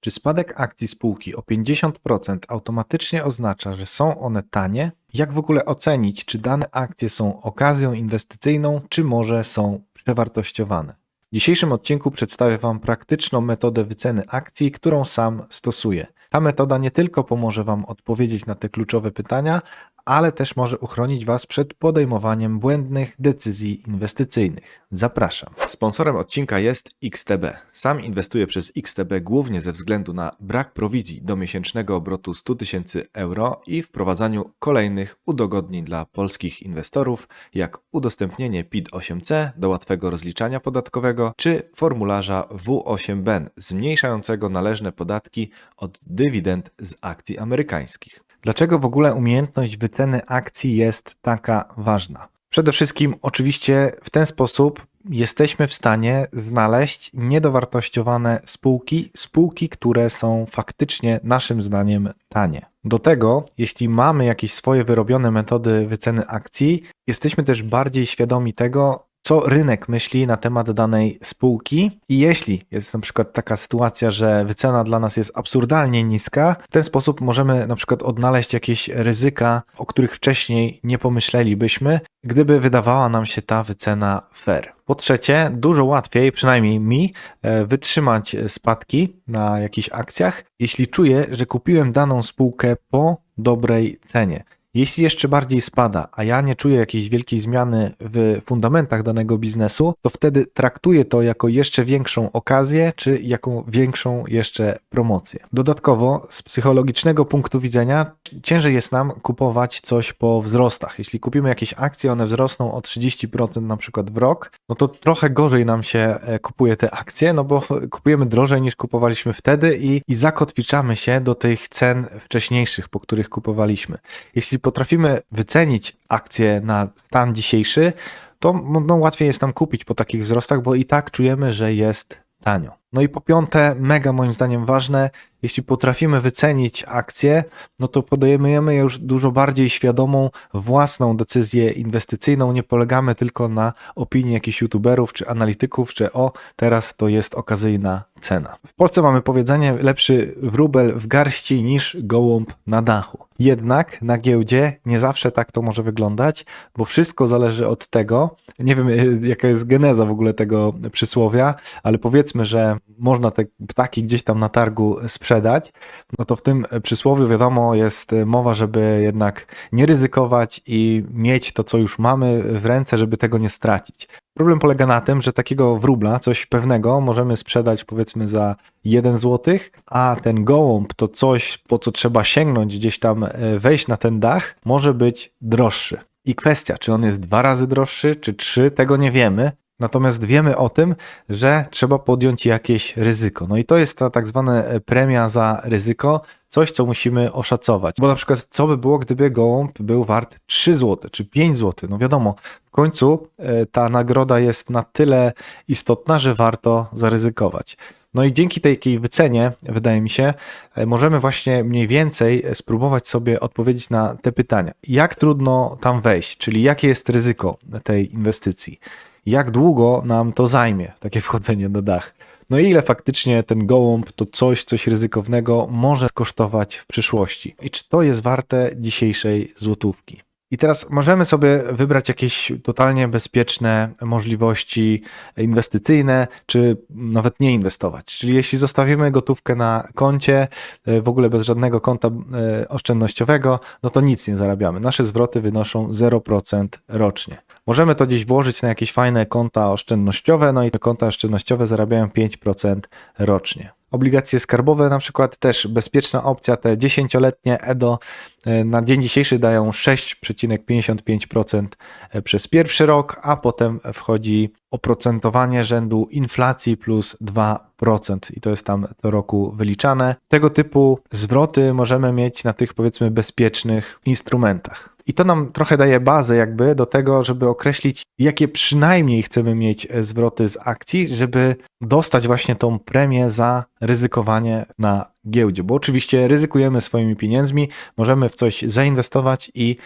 Czy spadek akcji spółki o 50% automatycznie oznacza, że są one tanie? Jak w ogóle ocenić, czy dane akcje są okazją inwestycyjną, czy może są przewartościowane? W dzisiejszym odcinku przedstawię Wam praktyczną metodę wyceny akcji, którą sam stosuję. Ta metoda nie tylko pomoże Wam odpowiedzieć na te kluczowe pytania, ale też może uchronić Was przed podejmowaniem błędnych decyzji inwestycyjnych. Zapraszam. Sponsorem odcinka jest XTB. Sam inwestuję przez XTB głównie ze względu na brak prowizji do miesięcznego obrotu 100 tysięcy euro i wprowadzaniu kolejnych udogodnień dla polskich inwestorów, jak udostępnienie PIT-8C do łatwego rozliczania podatkowego, czy formularza W8BEN zmniejszającego należne podatki od dywidend z akcji amerykańskich. Dlaczego w ogóle umiejętność wyceny akcji jest taka ważna? Przede wszystkim, oczywiście, w ten sposób jesteśmy w stanie znaleźć niedowartościowane spółki, spółki, które są faktycznie naszym zdaniem tanie. Do tego, jeśli mamy jakieś swoje wyrobione metody wyceny akcji, jesteśmy też bardziej świadomi tego, co rynek myśli na temat danej spółki i jeśli jest na przykład taka sytuacja, że wycena dla nas jest absurdalnie niska, w ten sposób możemy na przykład odnaleźć jakieś ryzyka, o których wcześniej nie pomyślelibyśmy, gdyby wydawała nam się ta wycena fair. Po trzecie, dużo łatwiej, przynajmniej mi, e, wytrzymać spadki na jakichś akcjach, jeśli czuję, że kupiłem daną spółkę po dobrej cenie. Jeśli jeszcze bardziej spada, a ja nie czuję jakiejś wielkiej zmiany w fundamentach danego biznesu, to wtedy traktuję to jako jeszcze większą okazję, czy jako większą jeszcze promocję. Dodatkowo, z psychologicznego punktu widzenia, ciężej jest nam kupować coś po wzrostach. Jeśli kupimy jakieś akcje, one wzrosną o 30% na przykład w rok, no to trochę gorzej nam się e, kupuje te akcje, no bo kupujemy drożej niż kupowaliśmy wtedy i, i zakotwiczamy się do tych cen wcześniejszych, po których kupowaliśmy. Jeśli potrafimy wycenić akcje na stan dzisiejszy, to no, łatwiej jest nam kupić po takich wzrostach, bo i tak czujemy, że jest tanio. No i po piąte, mega moim zdaniem ważne, jeśli potrafimy wycenić akcję, no to podejmujemy już dużo bardziej świadomą własną decyzję inwestycyjną. Nie polegamy tylko na opinii jakichś youtuberów czy analityków, że o, teraz to jest okazyjna cena. W Polsce mamy powiedzenie lepszy wróbel w garści niż gołąb na dachu. Jednak na giełdzie nie zawsze tak to może wyglądać, bo wszystko zależy od tego, nie wiem jaka jest geneza w ogóle tego przysłowia, ale powiedzmy, że można te ptaki gdzieś tam na targu sprzedać, no to w tym przysłowiu wiadomo jest mowa, żeby jednak nie ryzykować i mieć to, co już mamy w ręce, żeby tego nie stracić. Problem polega na tym, że takiego wróbla, coś pewnego, możemy sprzedać powiedzmy za 1 zł, a ten gołąb to coś, po co trzeba sięgnąć gdzieś tam, e, wejść na ten dach, może być droższy. I kwestia, czy on jest dwa razy droższy, czy trzy, tego nie wiemy. Natomiast wiemy o tym, że trzeba podjąć jakieś ryzyko. No i to jest ta tak zwana e, premia za ryzyko, coś, co musimy oszacować. Bo na przykład, co by było, gdyby gołąb był wart 3 zł czy 5 zł? No wiadomo, w końcu e, ta nagroda jest na tyle istotna, że warto zaryzykować. No i dzięki takiej wycenie, wydaje mi się, e, możemy właśnie mniej więcej spróbować sobie odpowiedzieć na te pytania. Jak trudno tam wejść, czyli jakie jest ryzyko tej inwestycji? Jak długo nam to zajmie, takie wchodzenie na dach. No i ile faktycznie ten gołąb to coś, coś ryzykownego może kosztować w przyszłości. I czy to jest warte dzisiejszej złotówki? I teraz możemy sobie wybrać jakieś totalnie bezpieczne możliwości inwestycyjne, czy nawet nie inwestować. Czyli jeśli zostawimy gotówkę na koncie, e, w ogóle bez żadnego konta e, oszczędnościowego, no to nic nie zarabiamy. Nasze zwroty wynoszą 0% rocznie. Możemy to gdzieś włożyć na jakieś fajne konta oszczędnościowe, no i te konta oszczędnościowe zarabiają 5% rocznie. Obligacje skarbowe na przykład też bezpieczna opcja, te 10-letnie EDO e, na dzień dzisiejszy dają 6,55% e, przez pierwszy rok, a potem wchodzi oprocentowanie rzędu inflacji plus 2% i to jest tam co roku wyliczane. Tego typu zwroty możemy mieć na tych powiedzmy bezpiecznych instrumentach. I to nam trochę daje bazę jakby do tego, żeby określić, jakie przynajmniej chcemy mieć e, zwroty z akcji, żeby dostać właśnie tą premię za ryzykowanie na giełdzie. Bo oczywiście ryzykujemy swoimi pieniędzmi, możemy w coś zainwestować i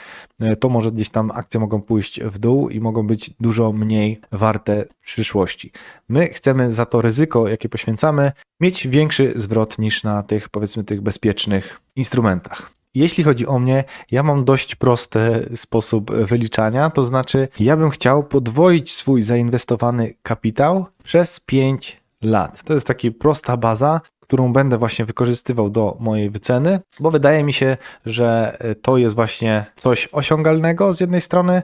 e, to może gdzieś tam akcje mogą pójść w dół i mogą być dużo mniej warte w przyszłości. My chcemy za to ryzyko, jakie poświęcamy, mieć większy zwrot niż na tych powiedzmy tych bezpiecznych instrumentach. Jeśli chodzi o mnie, ja mam dość prosty sposób wyliczania, to znaczy ja bym chciał podwoić swój zainwestowany kapitał przez 5 lat. To jest taka prosta baza, którą będę właśnie wykorzystywał do mojej wyceny, bo wydaje mi się, że to jest właśnie coś osiągalnego z jednej strony,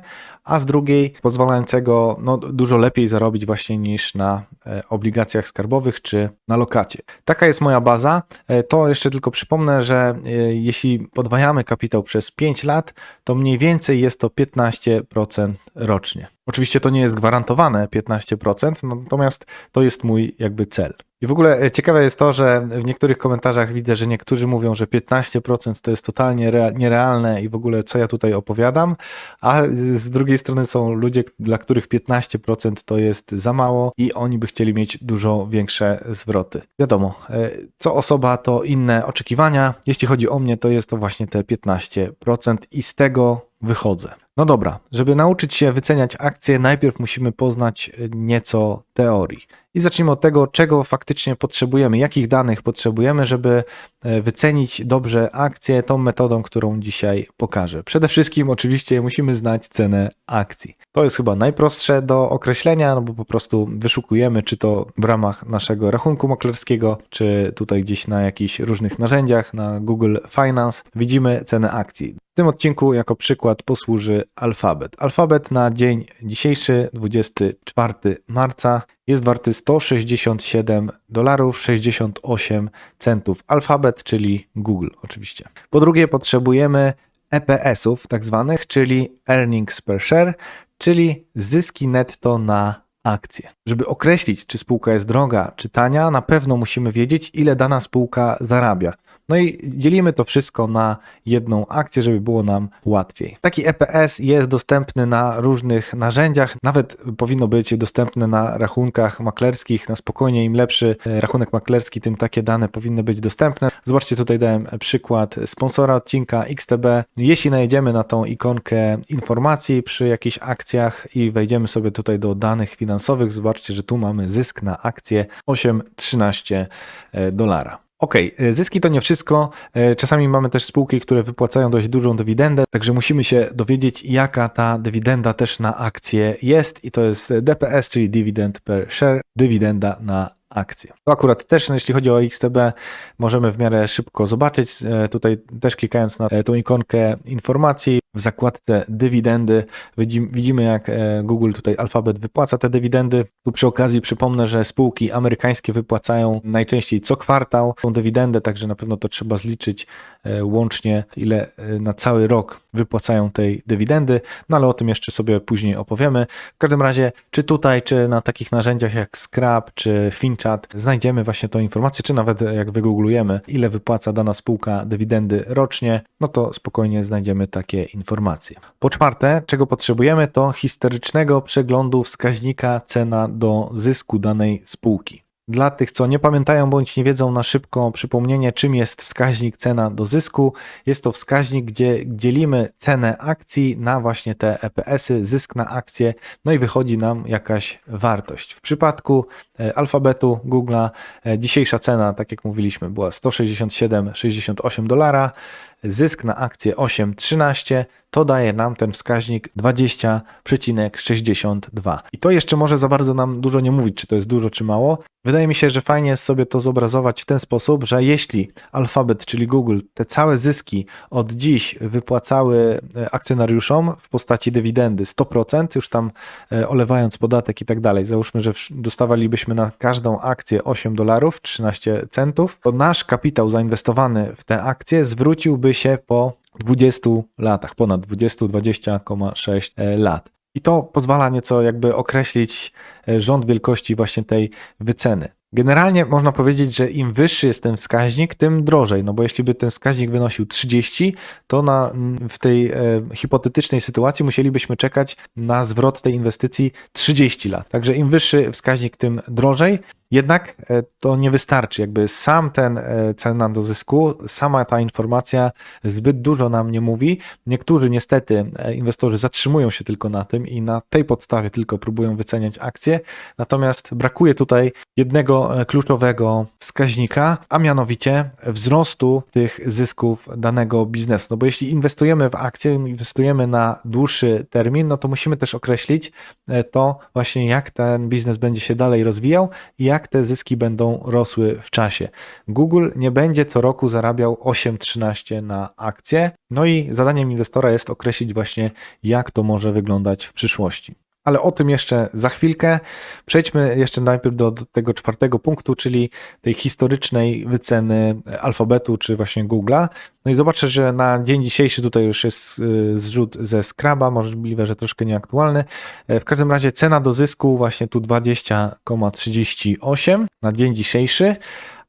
a z drugiej pozwalającego no, dużo lepiej zarobić właśnie niż na e, obligacjach skarbowych czy na lokacie. Taka jest moja baza. E, To jeszcze tylko przypomnę, że e, jeśli podwajamy kapitał przez 5 lat, to mniej więcej jest to 15% rocznie. Oczywiście to nie jest gwarantowane 15%, natomiast to jest mój jakby cel. I w ogóle ciekawe jest to, że w niektórych komentarzach widzę, że niektórzy mówią, że 15% to jest totalnie rea- nierealne i w ogóle co ja tutaj opowiadam, a z drugiej strony są ludzie, dla których 15% to jest za mało i oni by chcieli mieć dużo większe zwroty. Wiadomo, e, co osoba to inne oczekiwania. Jeśli chodzi o mnie, to jest to właśnie te 15% i z tego wychodzę. No dobra, żeby nauczyć się wyceniać akcje, najpierw musimy poznać e, nieco teorii. I zacznijmy od tego, czego faktycznie potrzebujemy, jakich danych potrzebujemy, żeby e, wycenić dobrze akcje tą metodą, którą dzisiaj pokażę. Przede wszystkim oczywiście musimy znać cenę akcji. To jest chyba najprostsze do określenia, no bo po prostu wyszukujemy, czy to w ramach naszego rachunku maklerskiego, czy tutaj gdzieś na jakichś różnych narzędziach, na Google Finance, widzimy cenę akcji. Tym odcinku jako przykład posłuży alfabet. Alfabet na dzień dzisiejszy, 24 marca, jest warty 167 dolarów 68 centów. Alfabet, czyli Google oczywiście. Po drugie potrzebujemy EPS-ów tak zwanych, czyli Earnings per Share, czyli zyski netto na akcję. Żeby określić, czy spółka jest droga, czy tania, na pewno musimy wiedzieć, ile dana spółka zarabia. No i dzielimy to wszystko na jedną akcję, żeby było nam łatwiej. Taki EPS jest dostępny na różnych narzędziach, nawet powinno być dostępne na rachunkach maklerskich. Na spokojnie, im lepszy rachunek maklerski, tym takie dane powinny być dostępne. Zobaczcie, tutaj dałem przykład sponsora odcinka XTB. Jeśli najedziemy na tą ikonkę informacji przy jakichś akcjach i wejdziemy sobie tutaj do danych finansowych, zobaczcie, że tu mamy zysk na akcję 8,13 dolara. Ok, zyski to nie wszystko. E, Czasami mamy też spółki, które wypłacają dość dużą dywidendę, także musimy się dowiedzieć, jaka ta dywidenda też na akcję jest i to jest DPS, czyli dividend per share, dywidenda na akcję. To akurat też, no, jeśli chodzi o XTB, możemy w miarę szybko zobaczyć. E, Tutaj też klikając na tą ikonkę informacji, w zakładce dywidendy widzimy, jak e, Google tutaj Alphabet wypłaca te dywidendy. Tu przy okazji przypomnę, że spółki amerykańskie wypłacają najczęściej co kwartał tą dywidendę, także na pewno to trzeba zliczyć e, łącznie, ile na cały rok wypłacają tej dywidendy, no ale o tym jeszcze sobie później opowiemy. W każdym razie, czy tutaj, czy na takich narzędziach jak Scrap, czy FinChat znajdziemy właśnie tą informację, czy nawet jak wygooglujemy, ile wypłaca dana spółka dywidendy rocznie, no to spokojnie znajdziemy takie informacje. Po czwarte, czego potrzebujemy, to historycznego przeglądu wskaźnika cena do zysku danej spółki. Dla tych, co nie pamiętają bądź nie wiedzą, na szybko przypomnienie, czym jest wskaźnik cena do zysku. Jest to wskaźnik, gdzie dzielimy cenę akcji na właśnie te EPS-y, zysk na akcję, no i wychodzi nam jakaś wartość. W przypadku e, alfabetu Google'a e, dzisiejsza cena, tak jak mówiliśmy, była 167,68 dolara. Zysk na akcję 8,13 to daje nam ten wskaźnik 20,62. I to jeszcze może za bardzo nam dużo nie mówić, czy to jest dużo, czy mało. Wydaje mi się, że fajnie jest sobie to zobrazować w ten sposób, że jeśli Alphabet, czyli Google, te całe zyski od dziś wypłacały e, akcjonariuszom w postaci dywidendy 100%, już tam e, olewając podatek i tak dalej, załóżmy, że dostawalibyśmy na każdą akcję 8 dolarów 13 centów, to nasz kapitał zainwestowany w te akcje zwróciłby się po 20 latach, ponad 20, 20,6 e, lat. I to pozwala nieco jakby określić e, rząd wielkości właśnie tej wyceny. Generalnie można powiedzieć, że im wyższy jest ten wskaźnik, tym drożej, no bo jeśli by ten wskaźnik wynosił 30, to na, w tej e, hipotetycznej sytuacji musielibyśmy czekać na zwrot tej inwestycji 30 lat. Także im wyższy wskaźnik, tym drożej. Jednak e, to nie wystarczy. Jakby sam ten e, cena do zysku, sama ta informacja zbyt dużo nam nie mówi. Niektórzy niestety e, inwestorzy zatrzymują się tylko na tym i na tej podstawie tylko próbują wyceniać akcje. Natomiast brakuje tutaj jednego kluczowego wskaźnika, a mianowicie wzrostu tych zysków danego biznesu. No bo jeśli inwestujemy w akcje, inwestujemy na dłuższy termin, no to musimy też określić to właśnie jak ten biznes będzie się dalej rozwijał i jak jak te zyski będą rosły w czasie. Google nie będzie co roku zarabiał 8-13 na akcję, no i zadaniem inwestora jest określić właśnie, jak to może wyglądać w przyszłości. Ale o tym jeszcze za chwilkę. Przejdźmy jeszcze najpierw do, do, tego czwartego punktu, czyli tej historycznej wyceny alfabetu, czy właśnie Google'a. No i zobaczę, że na dzień dzisiejszy tutaj już jest y, zrzut ze Scraba, możliwe, że troszkę nieaktualny. E, w każdym razie cena do zysku właśnie tu 20,38 na dzień dzisiejszy.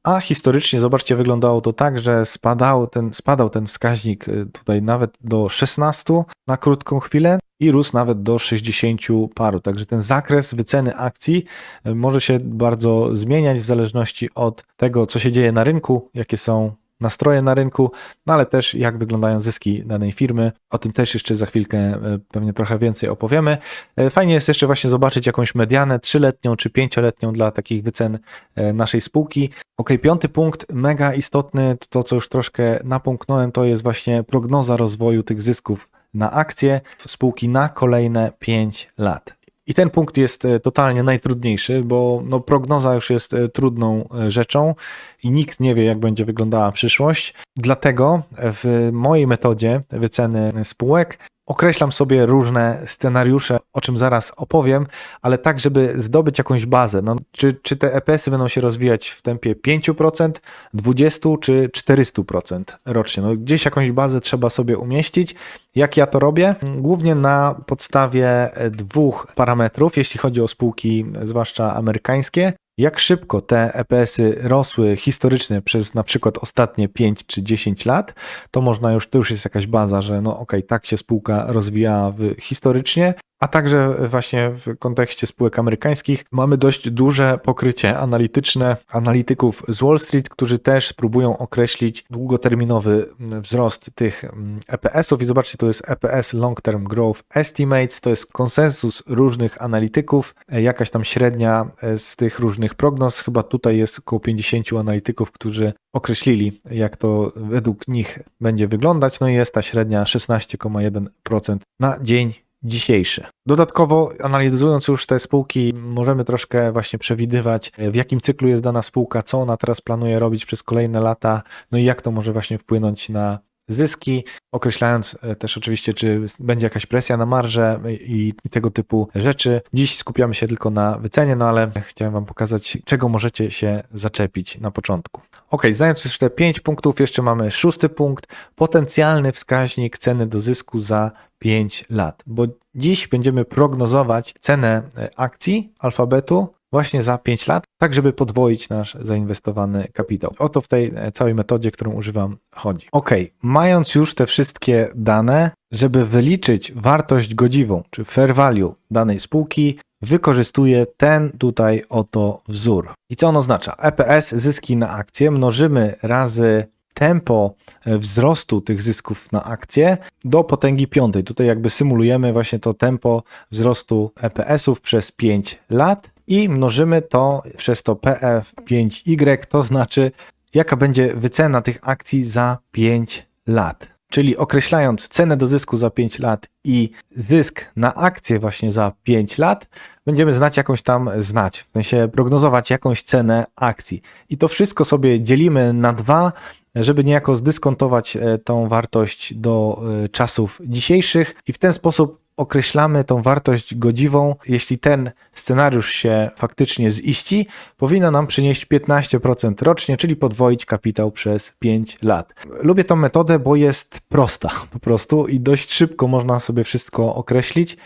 A historycznie, zobaczcie, wyglądało to tak, że spadał ten, spadał ten wskaźnik y, tutaj nawet do 16 na krótką chwilę i rósł nawet do 60 paru. Także ten zakres wyceny akcji y, może się bardzo zmieniać w zależności od tego, co się dzieje na rynku, jakie są nastroje na rynku, no ale też jak wyglądają zyski danej firmy. O tym też jeszcze za chwilkę e, pewnie trochę więcej opowiemy. E, fajnie jest jeszcze właśnie zobaczyć jakąś medianę trzyletnią czy pięcioletnią dla takich wycen e, naszej spółki. Ok, piąty punkt, mega istotny, to co już troszkę napomknąłem, to jest właśnie prognoza rozwoju tych zysków na akcje spółki na kolejne 5 lat. I ten punkt jest e, totalnie najtrudniejszy, bo no, prognoza już jest e, trudną e, rzeczą i nikt nie wie, jak będzie wyglądała przyszłość. Dlatego w mojej metodzie wyceny spółek określam sobie różne scenariusze, o czym zaraz opowiem, ale tak, żeby zdobyć jakąś bazę. No, czy, czy te EPS-y będą się rozwijać w tempie 5%, 20% czy 400% rocznie? No, gdzieś jakąś bazę trzeba sobie umieścić. Jak ja to robię? Głównie na podstawie dwóch parametrów, jeśli chodzi o spółki, zwłaszcza amerykańskie jak szybko te EPS-y rosły historycznie przez na przykład ostatnie 5 czy 10 lat, to można już, to już jest jakaś baza, że no ok, tak się spółka rozwijała historycznie, a także właśnie w kontekście spółek amerykańskich mamy dość duże pokrycie analityczne analityków z Wall Street, którzy też próbują określić długoterminowy wzrost tych EPS-ów. I zobaczcie, to jest EPS Long Term Growth Estimates, to jest konsensus różnych analityków, jakaś tam średnia e, z tych różnych prognoz. Chyba tutaj jest około 50 analityków, którzy określili, jak to według nich będzie wyglądać. No i jest ta średnia 16,1% na dzień dzisiejszy. Dodatkowo, analizując już te spółki, możemy troszkę właśnie przewidywać, w jakim cyklu jest dana spółka, co ona teraz planuje robić przez kolejne lata, no i jak to może właśnie wpłynąć na zyski, określając e, też oczywiście, czy będzie jakaś presja na marże i tego typu rzeczy. Dziś skupiamy się tylko na wycenie, no ale chciałem Wam pokazać, czego możecie się zaczepić na początku. Ok, znając już te 5 punktów, jeszcze mamy szósty punkt, potencjalny wskaźnik ceny do zysku za 5 lat, bo dziś będziemy prognozować cenę e, akcji alfabetu właśnie za 5 lat, tak żeby podwoić nasz zainwestowany kapitał. O to w tej e, całej metodzie, którą używam, chodzi. Ok, mając już te wszystkie dane, żeby wyliczyć wartość godziwą, czy fair value danej spółki, wykorzystuję ten tutaj oto wzór. I co on oznacza? EPS, zyski na akcję, mnożymy razy tempo e, wzrostu tych zysków na akcję do potęgi piątej. Tutaj jakby symulujemy właśnie to tempo wzrostu EPS-ów przez 5 lat i mnożymy to przez to PF5Y, to znaczy jaka będzie wycena tych akcji za 5 lat. Czyli określając cenę do zysku za 5 lat i zysk na akcję właśnie za 5 lat, będziemy znać jakąś tam znać, w sensie prognozować jakąś cenę akcji. I to wszystko sobie dzielimy na dwa, żeby niejako zdyskontować e, tą wartość do e, czasów dzisiejszych i w ten sposób określamy tą wartość godziwą, jeśli ten scenariusz się faktycznie ziści, powinna nam przynieść 15% rocznie, czyli podwoić kapitał przez 5 lat. Lubię tą metodę, bo jest prosta po prostu i dość szybko można sobie wszystko określić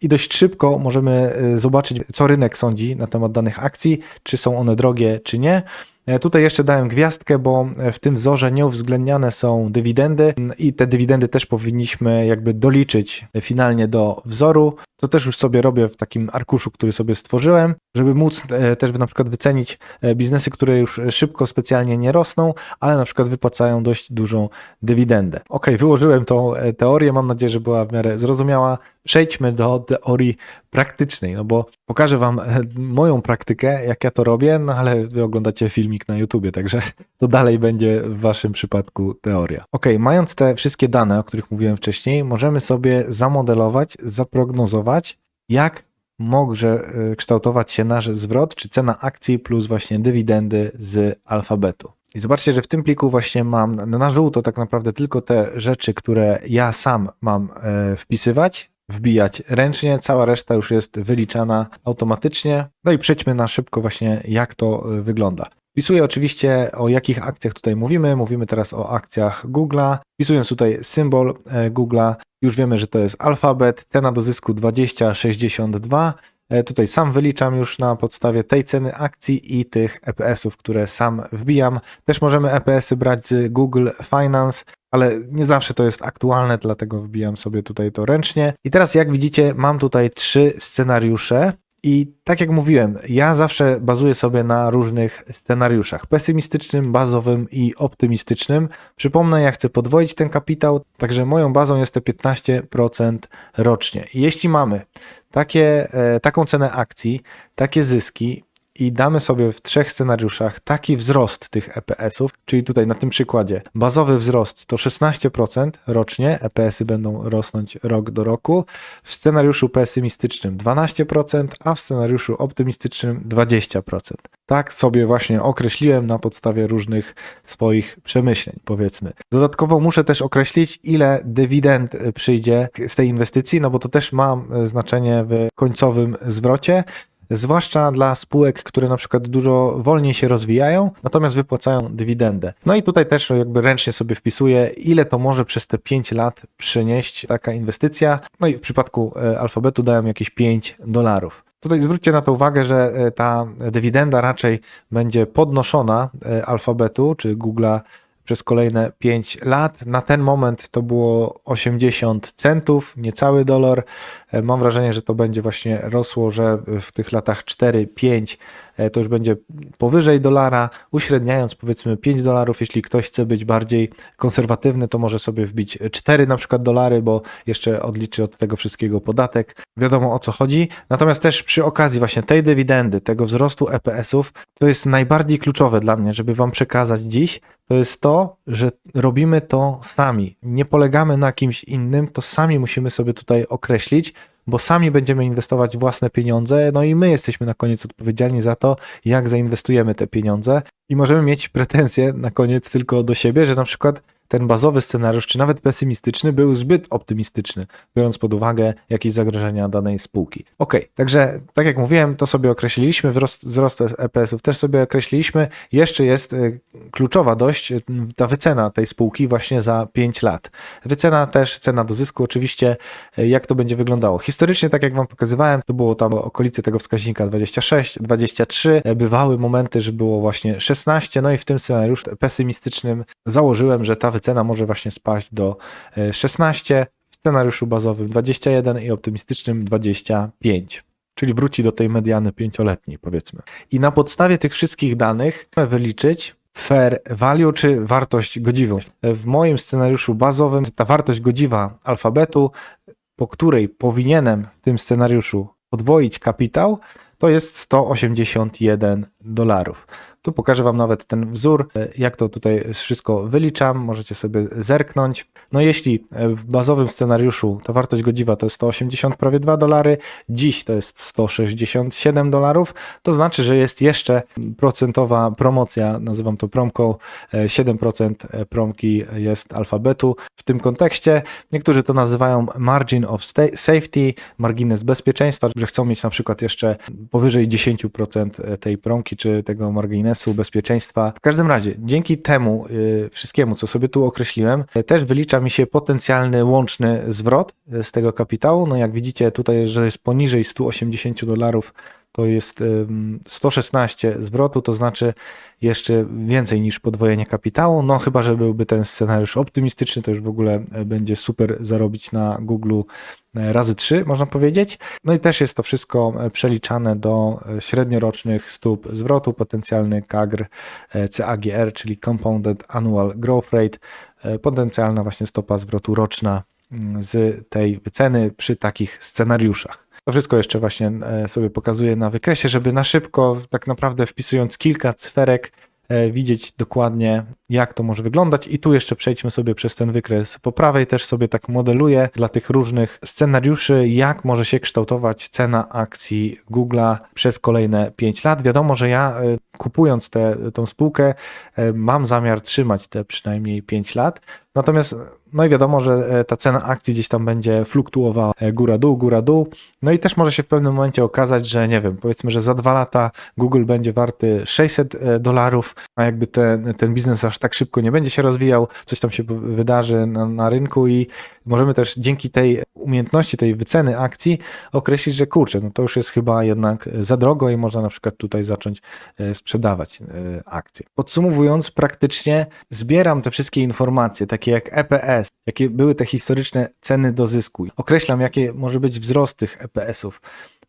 i dość szybko możemy y, zobaczyć, co rynek sądzi na temat danych akcji, czy są one drogie, czy nie. E, Tutaj jeszcze dałem gwiazdkę, bo e, w tym wzorze nie uwzględniane są dywidendy i te dywidendy też powinniśmy jakby doliczyć finalnie do wzoru. To też już sobie robię w takim arkuszu, który sobie stworzyłem, żeby móc e, też na przykład wycenić biznesy, które już szybko specjalnie nie rosną, ale na przykład wypłacają dość dużą dywidendę. Ok, wyłożyłem tą teorię, mam nadzieję, że była w miarę zrozumiała. Przejdźmy do teorii praktycznej, no bo pokażę wam moją praktykę, jak ja to robię, no ale wy oglądacie filmik na YouTubie, także to dalej będzie w waszym przypadku teoria. Ok, mając te wszystkie dane, o których mówiłem wcześniej, możemy sobie zamodelować, zaprognozować, jak może e, kształtować się nasz zwrot, czy cena akcji plus właśnie dywidendy z alfabetu. I zobaczcie, że w tym pliku właśnie mam na żółto tak naprawdę tylko te rzeczy, które ja sam mam e, wpisywać, wbijać ręcznie, cała reszta już jest wyliczana automatycznie. No i przejdźmy na szybko właśnie jak to e, wygląda. Wpisuję oczywiście o jakich akcjach tutaj mówimy. Mówimy teraz o akcjach Google'a. Wpisując tutaj symbol e, Google'a, już wiemy, że to jest alfabet, cena do zysku 20,62. E, Tutaj sam wyliczam już na podstawie tej ceny akcji i tych EPS-ów, które sam wbijam. Też możemy EPS-y brać z Google Finance, ale nie zawsze to jest aktualne, dlatego wbijam sobie tutaj to ręcznie. I teraz jak widzicie, mam tutaj trzy scenariusze. I tak jak mówiłem, ja zawsze bazuję sobie na różnych scenariuszach: pesymistycznym, bazowym i optymistycznym. Przypomnę, ja chcę podwoić ten kapitał, także moją bazą jest te 15% rocznie. Jeśli mamy takie, e, taką cenę akcji, takie zyski i damy sobie w trzech scenariuszach taki wzrost tych EPS-ów, czyli tutaj na tym przykładzie bazowy wzrost to 16% rocznie, EPS-y będą rosnąć rok do roku, w scenariuszu pesymistycznym 12%, a w scenariuszu optymistycznym 20%. Tak sobie właśnie określiłem na podstawie różnych swoich przemyśleń, powiedzmy. Dodatkowo muszę też określić, ile dywidend y, przyjdzie z tej inwestycji, no bo to też ma y, znaczenie w końcowym zwrocie zwłaszcza dla spółek, które na przykład dużo wolniej się rozwijają, natomiast wypłacają dywidendę. No i tutaj też jakby ręcznie sobie wpisuję, ile to może przez te 5 lat przynieść taka inwestycja. No i w przypadku e, alfabetu dałem jakieś 5 dolarów. Tutaj zwróćcie na to uwagę, że e, ta dywidenda raczej będzie podnoszona e, alfabetu czy Google'a przez kolejne 5 lat. Na ten moment to było 80 centów, niecały dolar. E, Mam wrażenie, że to będzie właśnie rosło, że w tych latach 4-5 e, to już będzie powyżej dolara, uśredniając powiedzmy 5 dolarów. Jeśli ktoś chce być bardziej konserwatywny, to może sobie wbić 4 na przykład dolary, bo jeszcze odliczy od tego wszystkiego podatek. Wiadomo o co chodzi. Natomiast też przy okazji właśnie tej dywidendy, tego wzrostu EPS-ów, to jest najbardziej kluczowe dla mnie, żeby Wam przekazać dziś, to jest to, że robimy to sami. Nie polegamy na kimś innym, to sami musimy sobie tutaj określić, bo sami będziemy inwestować własne pieniądze, no i my jesteśmy na koniec odpowiedzialni za to, jak zainwestujemy te pieniądze i możemy mieć pretensje na koniec tylko do siebie, że na przykład ten bazowy scenariusz, czy nawet pesymistyczny, był zbyt optymistyczny, biorąc pod uwagę jakieś zagrożenia danej spółki. Ok, także tak jak mówiłem, to sobie określiliśmy, wzrost, wzrost EPS-ów też sobie określiliśmy. Jeszcze jest y, kluczowa dość y, ta wycena tej spółki właśnie za 5 lat. Wycena też, cena do zysku oczywiście, y, jak to będzie wyglądało. Historycznie, tak jak Wam pokazywałem, to było tam okolice tego wskaźnika 26, 23, bywały momenty, że było właśnie 16, no i w tym scenariuszu pesymistycznym założyłem, że ta wycena może właśnie spaść do e, 16, w scenariuszu bazowym 21 i optymistycznym 25. Czyli wróci do tej mediany pięcioletniej, powiedzmy. I na podstawie tych wszystkich danych wyliczyć fair value, czy wartość godziwą. W moim scenariuszu bazowym ta wartość godziwa alfabetu, po której powinienem w tym scenariuszu podwoić kapitał, to jest 181 dolarów. Tu pokażę Wam nawet ten wzór, e, jak to tutaj wszystko wyliczam. Możecie sobie zerknąć. No jeśli e, w bazowym scenariuszu ta wartość godziwa to jest 180 prawie 2 dolary, dziś to jest 167 dolarów, to znaczy, że jest jeszcze procentowa promocja, nazywam to promką, e, 7% promki jest alfabetu. W tym kontekście niektórzy to nazywają margin of safety, margines bezpieczeństwa, że chcą mieć na przykład jeszcze powyżej 10% tej promki czy tego marginesu marginesu, bezpieczeństwa. W każdym razie, dzięki temu y, wszystkiemu, co sobie tu określiłem, y, też wylicza mi się potencjalny łączny zwrot y, z tego kapitału. No jak widzicie tutaj, że jest poniżej 180 dolarów, to jest ym, 116 zwrotu, to znaczy jeszcze więcej niż podwojenie kapitału. No chyba, że byłby ten scenariusz optymistyczny, to już w ogóle e, będzie super zarobić na Google e, razy 3, można powiedzieć. No i też jest to wszystko e, przeliczane do średniorocznych stóp zwrotu, potencjalny CAGR, CAGR, czyli Compounded Annual Growth Rate, potencjalna właśnie stopa zwrotu roczna mm, z tej wyceny przy takich scenariuszach. To wszystko jeszcze właśnie e, sobie pokazuję na wykresie, żeby na szybko, tak naprawdę wpisując kilka cyferek, e, widzieć dokładnie, jak to może wyglądać. I tu jeszcze przejdźmy sobie przez ten wykres. Po prawej też sobie tak modeluję dla tych różnych scenariuszy, jak może się kształtować cena akcji Google'a przez kolejne 5 lat. Wiadomo, że ja e, kupując tę spółkę, mam zamiar trzymać te przynajmniej 5 lat. Natomiast, no i wiadomo, że e, ta cena akcji gdzieś tam będzie fluktuowała e, góra-dół, góra-dół. No i też może się w pewnym momencie okazać, że nie wiem, powiedzmy, że za dwa lata Google będzie warty 600 e, dolarów, a jakby ten, ten biznes aż tak szybko nie będzie się rozwijał, coś tam się wydarzy na, na rynku i możemy też dzięki tej umiejętności, tej wyceny akcji określić, że kurczę, no to już jest chyba jednak za drogo i można na przykład tutaj zacząć sprzedawać akcje. Podsumowując, praktycznie zbieram te wszystkie informacje, takie jak EPS, jakie były te historyczne ceny do zysku. Określam, jakie może być wzrost tych EPS-ów.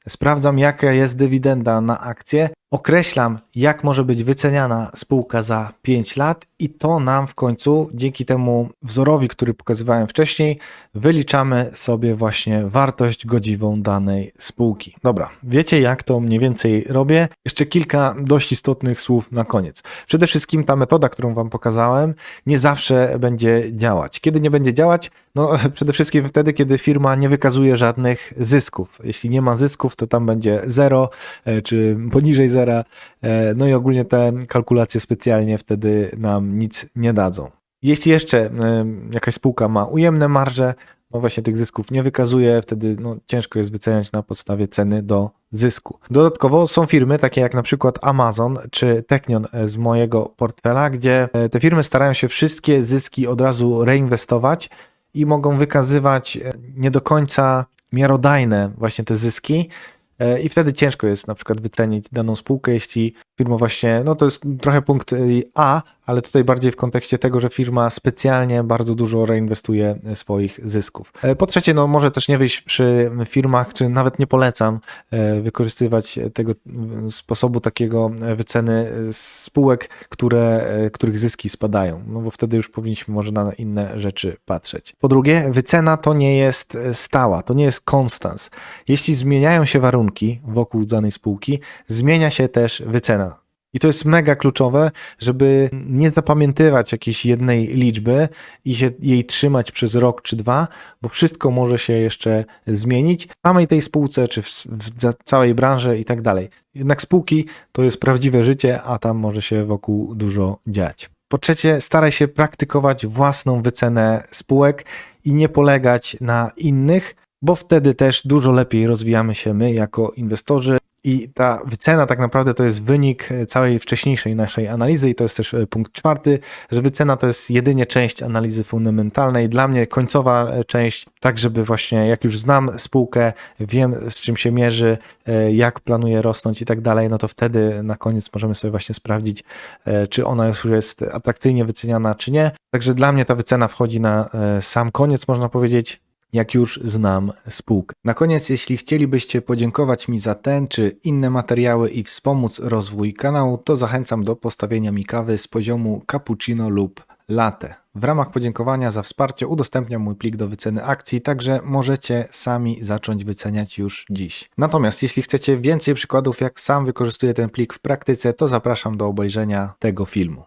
Sprawdzam, jaka jest dywidenda na akcję, określam, jak może być wyceniana spółka za 5 lat, i to nam w końcu, dzięki temu wzorowi, który pokazywałem wcześniej, wyliczamy sobie właśnie wartość godziwą danej spółki. Dobra, wiecie, jak to mniej więcej robię? Jeszcze kilka dość istotnych słów na koniec. Przede wszystkim ta metoda, którą Wam pokazałem, nie zawsze będzie działać. Kiedy nie będzie działać? No, przede wszystkim wtedy, kiedy firma nie wykazuje żadnych zysków. Jeśli nie ma zysków, to tam będzie zero, e, czy poniżej zera. E, No i ogólnie te kalkulacje specjalnie wtedy nam nic nie dadzą. Jeśli jeszcze e, jakaś spółka ma ujemne marże, no właśnie tych zysków nie wykazuje, wtedy no, ciężko jest wyceniać na podstawie ceny do zysku. Dodatkowo są firmy takie jak na przykład Amazon czy Technion z mojego portfela, gdzie te firmy starają się wszystkie zyski od razu reinwestować i mogą wykazywać e, nie do końca miarodajne właśnie te zyski. E, I wtedy ciężko jest na przykład wycenić daną spółkę, jeśli firma właśnie, no to jest trochę punkt y, A, ale tutaj bardziej w kontekście tego, że firma specjalnie bardzo dużo reinwestuje swoich zysków. E, Po trzecie, no może też nie wyjść przy firmach, czy nawet nie polecam e, wykorzystywać tego mm, sposobu takiego wyceny e, spółek, które, e, których zyski spadają, no bo wtedy już powinniśmy może na inne rzeczy patrzeć. Po drugie, wycena to nie jest e, stała, to nie jest konstans. Jeśli zmieniają się warunki wokół danej spółki, zmienia się też wycena. I to jest mega kluczowe, żeby nie zapamiętywać jakiejś jednej liczby i się jej trzymać przez rok czy dwa, bo wszystko może się jeszcze zmienić w samej tej spółce, czy w, w całej branży i tak dalej. Jednak spółki to jest prawdziwe życie, a tam może się wokół dużo dziać. Po trzecie, staraj się praktykować własną wycenę spółek i nie polegać na innych, bo wtedy też dużo lepiej rozwijamy się my jako inwestorzy. I ta wycena tak naprawdę to jest wynik całej wcześniejszej naszej analizy i to jest też e, punkt czwarty, że wycena to jest jedynie część analizy fundamentalnej. Dla mnie końcowa e, część, tak żeby właśnie jak już znam spółkę, wiem z czym się mierzy, e, jak planuje rosnąć i tak dalej, no to wtedy na koniec możemy sobie właśnie sprawdzić, czy ona już jest atrakcyjnie wyceniana, czy nie. Także dla mnie ta wycena wchodzi na sam koniec, można powiedzieć jak już znam spółkę. Na koniec, jeśli chcielibyście podziękować mi za ten czy inne materiały i wspomóc rozwój kanału, to zachęcam do postawienia mi kawy z poziomu cappuccino lub latte. W ramach podziękowania za wsparcie udostępniam mój plik do wyceny akcji, także możecie sami zacząć wyceniać już dziś. Natomiast jeśli chcecie więcej przykładów, jak sam wykorzystuję ten plik w praktyce, to zapraszam do obejrzenia tego filmu.